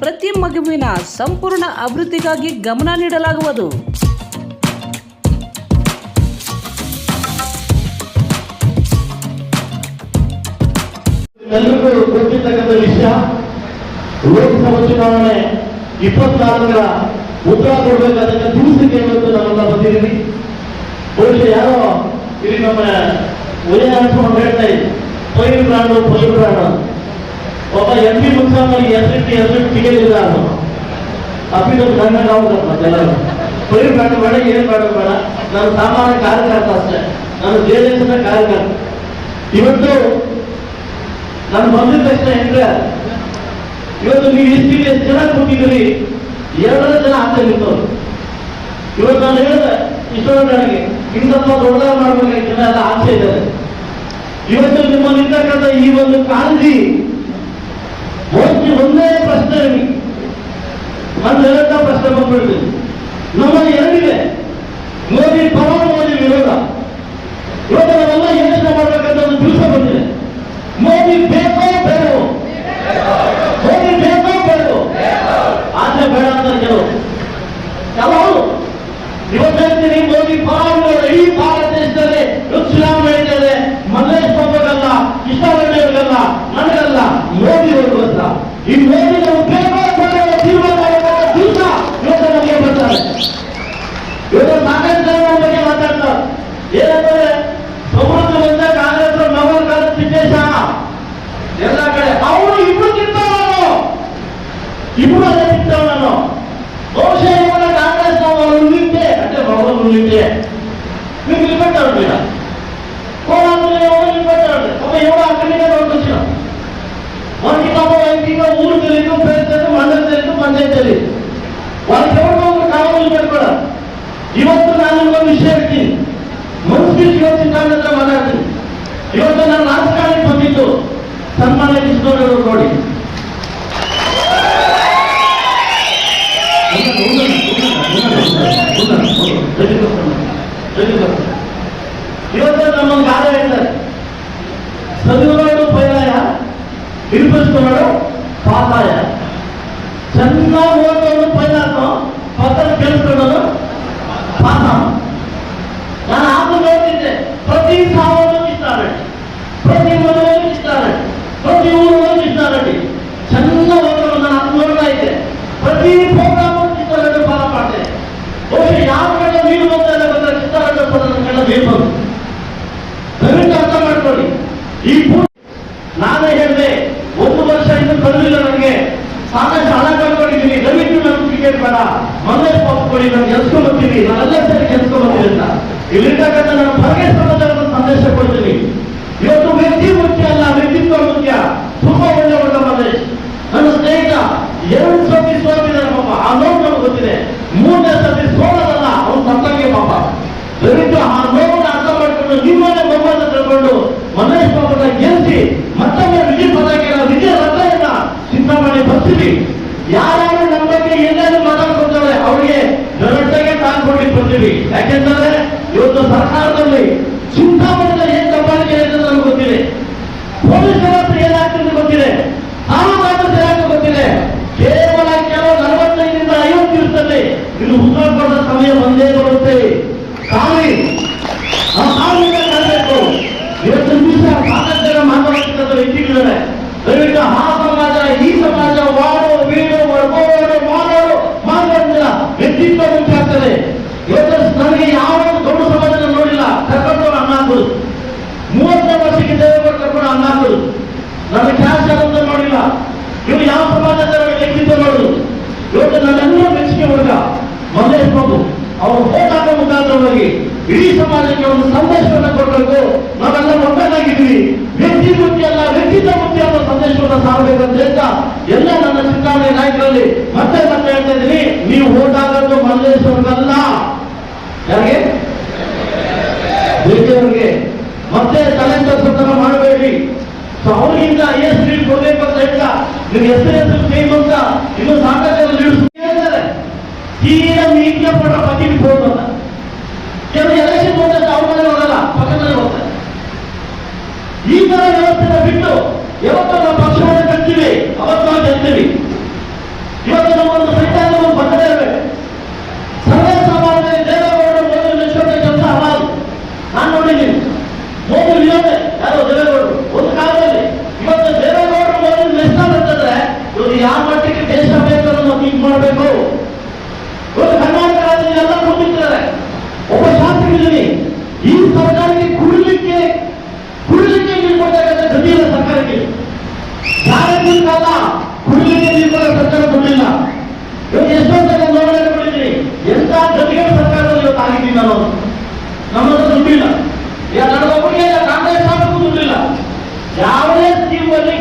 ಪ್ರತಿ ಮಗುವಿನ ಸಂಪೂರ್ಣ ಅಭಿವೃದ್ಧಿಗಾಗಿ ಗಮನ ನೀಡಲಾಗುವುದು. ಎಲ್ಲರಿಗೂ ವಿಷಯ, ಲೋಕಸಭಾ ಚುನಾವಣೆ ಇಪ್ಪತ್ನಾಲ್ಕರ ಉತ್ತರ ಕೊಡಬೇಕಾದ ತಿಳಿಸಿಕೆ ಇವತ್ತು ನಾವೆಲ್ಲ ಇಲ್ಲಿ ನಮ್ಮ ಉದಯ ಹೇಳ್ತಾ ಇದ್ವಿ ಪೈರು ಬ್ರಾಂಡು ಪೈರು ಒಬ್ಬ ಎಂ ಪಿ ಮುಖ್ಯಮಂತ್ರಿ ಎಸ್ಎಟ್ಟಿ ಎಸ್ಎಟ್ ಸಿಗಲಿಲ್ಲ ಅದು ಅಪ್ಪಿದ ನನ್ನ ನಾವು ಎಲ್ಲರೂ. ಪೈರು ಬ್ರಾಂಡ್ ಬೇಡ ಏನು ಬೇಡ ಬೇಡ. ನಾನು ಸಾಮಾನ್ಯ ಕಾರ್ಯಕರ್ತ ಅಷ್ಟೇ. ನಾನು ಜೆ ಡಿ ಎಸ್ನ ಕಾರ್ಯಕರ್ತ. ಇವತ್ತು ನಾನು ಬಂದಿದ್ದ ತಕ್ಷಣ ಹೆಂಗೆ ಇವತ್ತು ನೀವು ಎಷ್ಟು ಎಷ್ಟು ಜನ ಕೂತಿದ್ದೀರಿ? ಎರಡರ ಜನ ಆಚೆ ನಿಂತವ್ರು. ಇವತ್ತು ನಾನು ಹೇಳಿದೆ ಇಷ್ಟೊಂದು ನನಗೆ ಇಂಥಪ್ಪ ದೊಡ್ಡದಾಗ ಮಾಡ್ಬೇಕಾಗಿ ಜನ ಎಲ್ಲ ಆಚೆ ಇದ್ದಾರೆ. ಇವತ್ತು ನಿಮ್ಮಲ್ಲಿರ್ತಕ್ಕಂಥ ಈ ಒಂದು ಕಾಳಜಿ ಒಂದು ಒಂದೇ ಪ್ರಶ್ನೆ ನಿಮಗೆ ಒಂದು ಎರಡ ಪ್ರಶ್ನೆ ಬಂದ್ಬಿಡ್ತೀನಿ ನಮ್ಮಲ್ಲಿ ಎರಡಿದೆ ಮೋದಿ ಪರ ಮೋದಿ ವಿರೋಧ ಇವತ್ತು ನಾವೆಲ್ಲ ಯೋಚನೆ ಮಾಡ್ಬೇಕಂತ ಒಂದು ದಿವಸ ಬಂದಿದೆ ಮೋದಿ ಬೇಕೋ ಬೇಡವೋ ಮೋದಿ ಬೇಕೋ ಬೇಡವೋ ಆದ್ರೆ ಬೇಡ ಅಂತ ಕೆಲವು ಕೆಲವರು ಇವತ್ತು ಹೇಳ್ತೀನಿ ಮೋದಿ ಪರವಾಗಿ ಇಡೀ ಭಾರತ ದೇಶದಲ್ಲಿ ಇವತ್ತು ಚುನಾವಣೆ ನಡೀತದೆ ಮಲ್ಲೇಶ್ ಬಾಬುಗಲ್ಲ ಇಷ್ಟವರ್ಗಲ್ಲ ನನಗಲ್ಲ ಮೋದಿ ಅವ್ರಿಗೋಸ್ಕರ ಈ ಮೋದಿ ಇವತ್ತು ನಾನು ಒಂದು ವಿಷಯ ಹೇಳ್ತೀನಿ ಮನಸ್ಸಿಗೆ ಇವತ್ತಿನ ಹತ್ರ ಮಾತಾಡ್ತೀನಿ ಇವತ್ತು ನಾನು ರಾಜಕಾರಣಕ್ಕೆ ಬಂದಿದ್ದು ಸನ್ಮಾನ್ಯ ಕೃಷ್ಣವರು ನೋಡಿ ಇವತ್ತು ನಮ್ಮೊಂದು ಗಾದೆ ಹೇಳ್ತಾರೆ ಚದುರೋಡು ಪರ್ಯಾಯ ವಿರುಪಿಸ್ಕೊಂಡು ಪಾತಾಯ. ಚೆನ್ನಾಗಿ ಚಿಂತಾಮಣಿ ಯಾರಾದ್ರೂ ನಮ್ಮ ಬಗ್ಗೆ ಎಲ್ಲರೂ ಮಾತಾಡ್ಕೊತಾರೆ ಅವರಿಗೆ ತಾನು ಕೊಡ್ಲಿಕ್ಕೆ ಬರ್ತೀವಿ ಯಾಕೆಂದ್ರೆ ಇವತ್ತು ಸರ್ಕಾರದಲ್ಲಿ ಚಿಂತಾಮಣಿಯಲ್ಲಿ ಇವತ್ತು ನನ್ನೆಲ್ಲರೂ ಮೆಚ್ಚುಗೆ ಹುಡುಗ ಮಲ್ಲೇಶ್ ಬಾಬು, ಅವರು ಹೋದಾಗ ಮುಖಾಂತರವಾಗಿ ಇಡೀ ಸಮಾಜಕ್ಕೆ ಒಂದು ಸಂದೇಶವನ್ನು ಕೊಡಬೇಕು. ನಾವೆಲ್ಲ ಒಟ್ಟಾಗಿದ್ದೀವಿ ವ್ಯಕ್ತಿ ಮುಖ್ಯ ಅಲ್ಲ, ವ್ಯಕ್ತಿತ್ವ ಮುಖ್ಯ ಅನ್ನೋ ಸಂದೇಶವನ್ನು ಸಾರಬೇಕಂತ ಎಲ್ಲ ನನ್ನ ಚುನಾವಣೆ ನಾಯಕರಲ್ಲಿ ಮತ್ತೆ ಮತ್ತೆ ಹೇಳ್ತಾ ಇದ್ದೀನಿ. ನೀವು ಹೋದಾಗದ್ದು ಮಲ್ಲೇಶ್ ಅವ್ರನ್ನಲ್ಲ ಯಾರಿಗೆ? ಬೇರೆಯವರಿಗೆ ಮತ್ತೆ ತಲೆ ತರ್ಸತನ ಮಾಡಬೇಡಿ. ಸೊ ಎಸ್ ಲೀಡ್ ಕೊಡ್ಬೇಕು ಅಂತ ಹೇಳ್ತಾ ನೀವು ಹೆಸರು ಹೆಸರು ಸೇಮ್ ಅಂತ ಇನ್ನು ಸಾಕಷ್ಟು ಲೀಡ್ಸ್ ಹೇಳ್ತಾರೆ ತೀರಾ ಪತಿ ಬೋರ್ಡ್ ಅಂತ ಕೆಲವು ಹೋಗಲ್ಲ ಪಕ್ಕದಲ್ಲಿ ಹೋಗ್ತಾರೆ ಈ ತರ ವ್ಯವಸ್ಥೆನ ಬಿಟ್ಟು ಯಾವತ್ತೂ ನಾವು ಪಕ್ಷವನ್ನು ಕಟ್ತೀವಿ ಅವತ್ತು ನಾವು ಗೆಲ್ತೀವಿ ಇವತ್ತು ನಮ್ಮೊಂದು ಒಂದು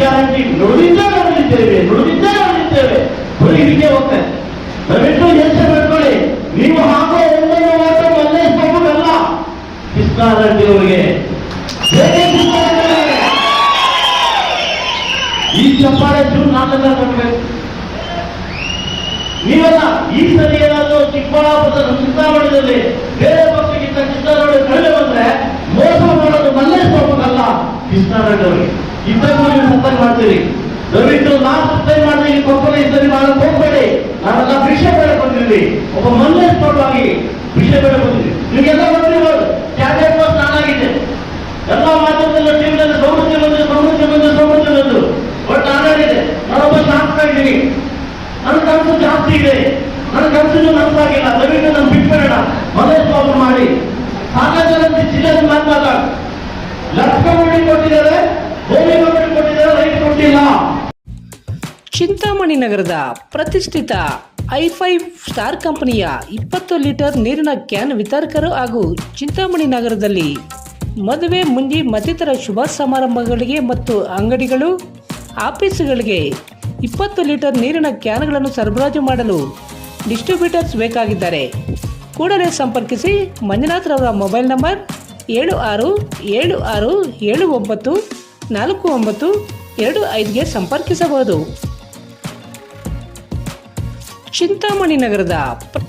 ಗ್ಯಾರಂಟಿ ನುಡಿದ್ದೇ ನೋಡಿದ್ದೇವೆ ನುಡಿದ್ದೇ ನೋಡಿದ್ದೇವೆ ಬರೀ ಹೀಗೆ ಹೋಗ್ತೇವೆ ದಯವಿಟ್ಟು ಯೋಚನೆ ಮಾಡ್ಕೊಳ್ಳಿ. ನೀವು ಹಾಕೋ ಒಂದೊಂದು ಮಾತ್ರ ಮಲ್ಲೇಶ್ ಬಾಬುಗಲ್ಲ ಕೃಷ್ಣಾರೆಡ್ಡಿ ಅವರಿಗೆ. ಅವರಿಗೆ? ಈ ಚಪ್ಪಾಳೆ ಜೂನ್ ನಾಲ್ಕರ ಕೊಡ್ಬೇಕು. ನೀವೆಲ್ಲ ಈ ಸರಿ ಏನಾದ್ರು ಚಿಕ್ಕಬಳ್ಳಾಪುರದ ಚಿಂತಾಮಣದಲ್ಲಿ ಬೇರೆ ಪಕ್ಷಕ್ಕಿಂತ ಚಿಂತಾಮಣಿ ಕಡಿಮೆ ಬಂದ್ರೆ ಮೋಸ ಮಾಡೋದು ಮಲ್ಲೇಶ್ ಹೋಗೋದಲ್ಲ ಕೃಷ್ಣಾರೆಡ್ಡಿ ಅವರಿಗೆ. ಇದ್ದಕ್ಕೂ ನೀವು ಸತ್ತಾಗ ಮಾಡ್ತೀರಿ. ದಯವಿಟ್ಟು ನಾನು ಸತ್ತಾಗ ಮಾಡಿದ್ರೆ ಈ ಕೊಪ್ಪಳ ಇದ್ದಲ್ಲಿ ನಾನು ಹೋಗ್ಬೇಡಿ. ನಾವೆಲ್ಲ ಭಿಕ್ಷೆ ಬೇಡ ಬಂದಿದ್ವಿ ಒಬ್ಬ ಮನೆ ಆಗಿ ಭಿಕ್ಷೆ ಬೇಡ ಬಂದಿದ್ವಿ ನಿಮಗೆಲ್ಲ ಗೊತ್ತಿರ್ಬೋದು ಕ್ಯಾಬಿನೆಟ್ ಪಾಸ್ ನಾನಾಗಿದೆ ಎಲ್ಲ ಮಾಧ್ಯಮದಲ್ಲೂ ಟಿವಿನಲ್ಲಿ ಸಮೃದ್ಧಿ ಬಂದು ಸಮೃದ್ಧಿ ಬಂದು ಸಮೃದ್ಧಿ ಬಂದು ಬಟ್ ನಾನಾಗಿದೆ ನಾನೊಬ್ಬ ಶಾಸಕ ಇದ್ದೀನಿ. ನನ್ನ ಕನಸು ಜಾಸ್ತಿ ಇದೆ. ನನ್ನ ಕನಸನ್ನು ನನಸಾಗಿಲ್ಲ. ದಯವಿಟ್ಟು ನಾನು ಬಿಟ್ಬೇಡ ಬಾಬು ಮಾಡಿ. ಹಾಗಾದರೆ ಜನ ಜಿಲ್ಲೆ ಮಾತಾಡ ಲಕ್ಷ ಕೋಟಿ ಕೊಟ್ಟಿದ್ದಾರೆ. ಚಿಂತಾಮಣಿ ನಗರದ ಪ್ರತಿಷ್ಠಿತ ಐಫೈ ಸ್ಟಾರ್ ಕಂಪನಿಯ ಇಪ್ಪತ್ತು ಲೀಟರ್ ನೀರಿನ ಕ್ಯಾನ್ ವಿತರಕರು ಹಾಗೂ ಚಿಂತಾಮಣಿ ನಗರದಲ್ಲಿ ಮದುವೆ, ಮುಂಜಿ ಮತ್ತಿತರ ಶುಭ ಸಮಾರಂಭಗಳಿಗೆ ಮತ್ತು ಅಂಗಡಿಗಳು, ಆಫೀಸುಗಳಿಗೆ ಇಪ್ಪತ್ತು ಲೀಟರ್ ನೀರಿನ ಕ್ಯಾನ್ಗಳನ್ನು ಸರಬರಾಜು ಮಾಡಲು ಡಿಸ್ಟ್ರಿಬ್ಯೂಟರ್ಸ್ ಬೇಕಾಗಿದ್ದಾರೆ. ಕೂಡಲೇ ಸಂಪರ್ಕಿಸಿ ಮಂಜುನಾಥ್ರವರ ಮೊಬೈಲ್ ನಂಬರ್ ಏಳು ಆರು ಏಳು ಆರು ಏಳು ಒಂಬತ್ತು ನಾಲ್ಕು ಒಂಬತ್ತು ಎರಡು ಐದುಗೆ ಸಂಪರ್ಕಿಸಬಹುದು. ಚಿಂತಾಮಣಿ ನಗರದ ಪ್ರ-